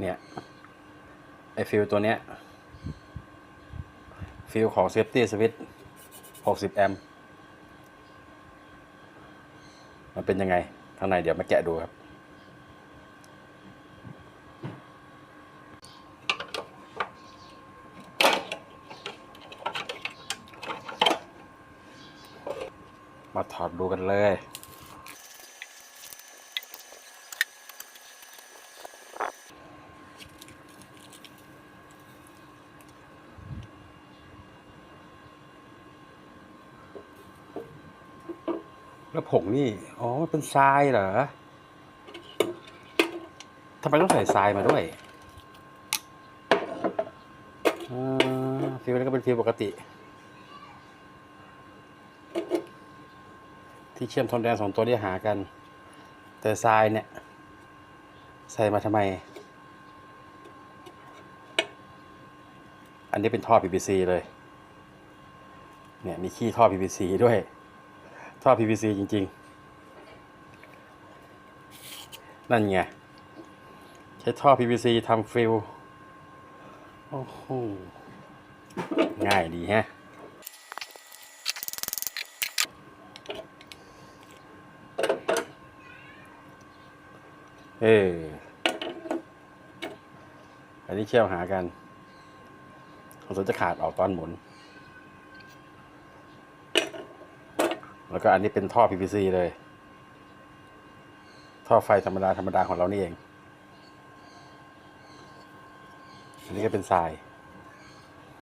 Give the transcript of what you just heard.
เนี่ยไอฟิลตัวเนี้ยฟิลของ Safety Switch 60 แอมป์มันเป็นยังไง ข้างในเดี๋ยวมาแกะดูครับ มาถอดดูกันเลย แล้วผงนี่ อ๋อมันเป็นทรายเหรอทำไมต้องใส่ทรายมาด้วยอฟิลนี้ก็เป็นฟิลปกติ ที่เชื่อมทนแดงสองตัวที่หากัน แต่ทรายเนี่ย ใส่มาทำไม อันนี้เป็นท่อ PVC เลย เนี่ยมีขี้ท่อ PVC ด้วย ท่อ PVC จริง ๆ นั่นไง ใช้ท่อ PVC ทำฟิลโอ้โหง่ายดีฮะเออ อันนี้เชี่ยวหากันของสนจะขาดออกตอนหมุน แล้วก็อันนี้เป็นท่อ PVC เลย ท่อไฟธรรมดาธรรมดาของเรานี่เอง อันนี้ก็เป็นทราย